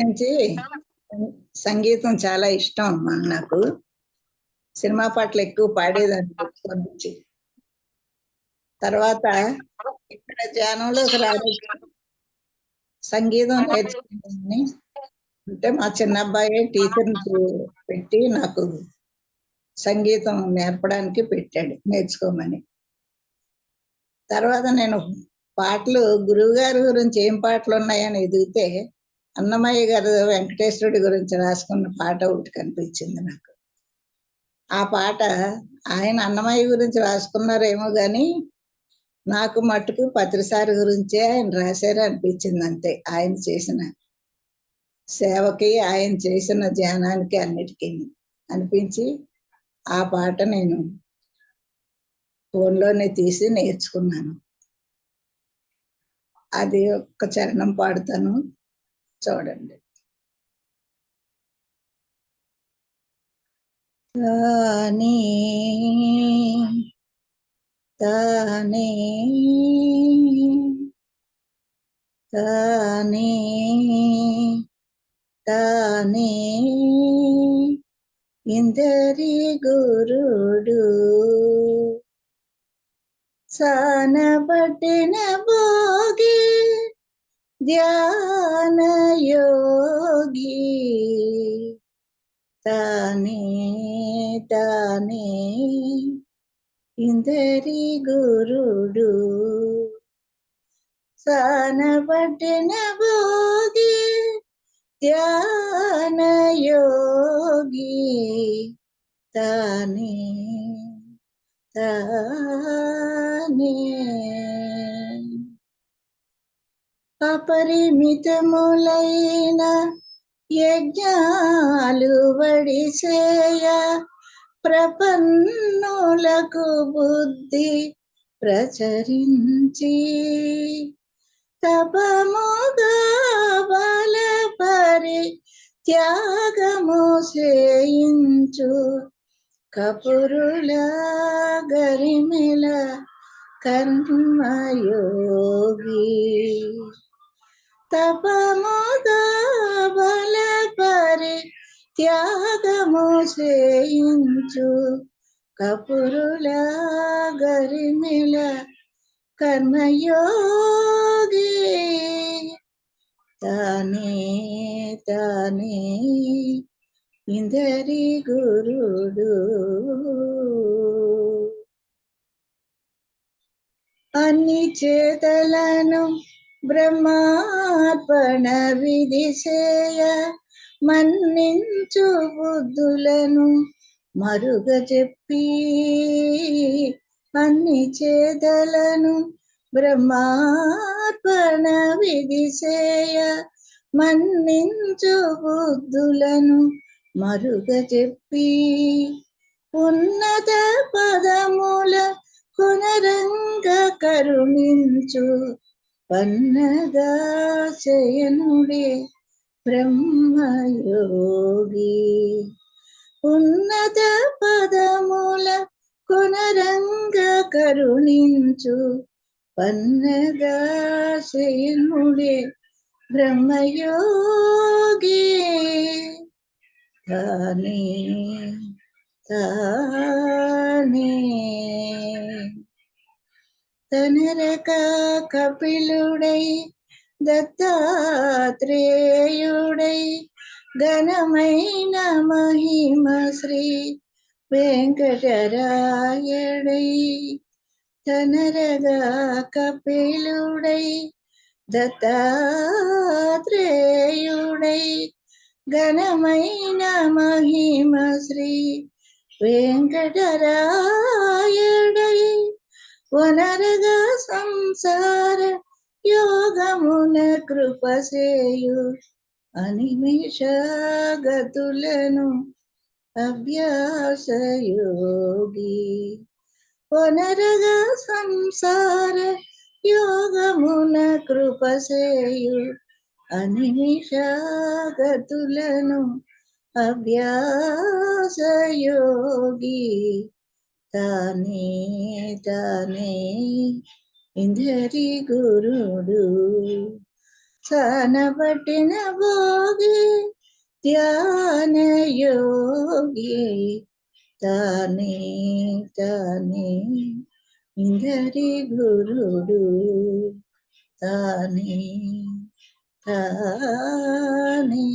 నుంచి సంగీతం చాలా ఇష్టం అమ్మా నాకు. సినిమా పాటలు ఎక్కువ పాడేదాన్ని తర్వాత ఇక్కడ ధ్యానంలోకి రాలేదు సంగీతం నేర్చుకున్నాను. అంటే మా చిన్న అబ్బాయి టీచర్ని పెట్టి నాకు సంగీతం నేర్పడానికి పెట్టాడు నేర్చుకోమని. తర్వాత నేను పాటలు గురువుగారి గురించి ఏం పాటలు ఉన్నాయని ఎదిగితే అన్నమయ్య గారు వెంకటేశ్వరుడి గురించి రాసుకున్న పాట ఒకటి కనిపించింది నాకు. ఆ పాట ఆయన అన్నమయ్య గురించి రాసుకున్నారేమో కానీ నాకు మట్టుకు పత్రిసారి గురించే ఆయన రాశారు అనిపించింది అంతే ఆయన చేసిన సేవకి ఆయన చేసిన ధ్యానానికి అన్నిటికీ అనిపించి ఆ పాట నేను ఫోన్లోనే తీసి నేర్చుకున్నాను. అది ఒక్క చరణం పాడుతాను. చూడండి. తానే తానే తానే తానే ఇందరి గురుడు. సానబట్టిన భోగి ధ్యాన యోగి తానే తానే ఇందరి గురుడు సానబట్టిన భోగి ధ్యాన యోగి తానే తానే అపరిమితములైన యజ్ఞాలు వడిసేయ ప్రపన్నులకు బుద్ధి ప్రచరించి తపముగా బలపరి త్యాగము చేయించు కపురుల గరిమెల కర్మయోగి. తపముగా బలపరి త్యాగము చేయించు కపురుల గరిమిల కర్మయోగి. తానే తానే ఇందరి గురుడు. అన్ని చేతలను బ్రహ్మార్పణ విధిసేయ మన్నించు బుద్ధులను మరుగ చెప్పి అన్ని చేతలను బ్రహ్మార్పణ విధిసేయ మన్నించు బుద్ధులను మరుగ చెప్పి ఉన్నత పదముల కొనరంగ కరుణించు పన్నదాశయనుడే బ్రహ్మయోగి. ఉన్నత పదముల కొనరంగ కరుణించు పన్నదాశయనుడే బ్రహ్మయోగి. తానే తా తనరక కపిలుడై దత్తాత్రేయుడై ఘనమైన మహిమ శ్రీ వెంకటరాయడై తనరగా కపిలుడై దత్తాత్రేయుడై ఘనమైన మహిమ శ్రీ వెంకటరాయడై. వనరగా సంసార యోగమున కృపసేయు. అనిమిషగతులను అభ్యాసయోగి. వనరగా సంసార యోగమున కృపసేయు. అనిమిషగతులను అభ్యాసయోగి. తానే తానే ఇందరి గురుడు సానబట్టిన భోగి ధ్యాన యోగి తానే తానే ఇందరి గురుడు తానే తానే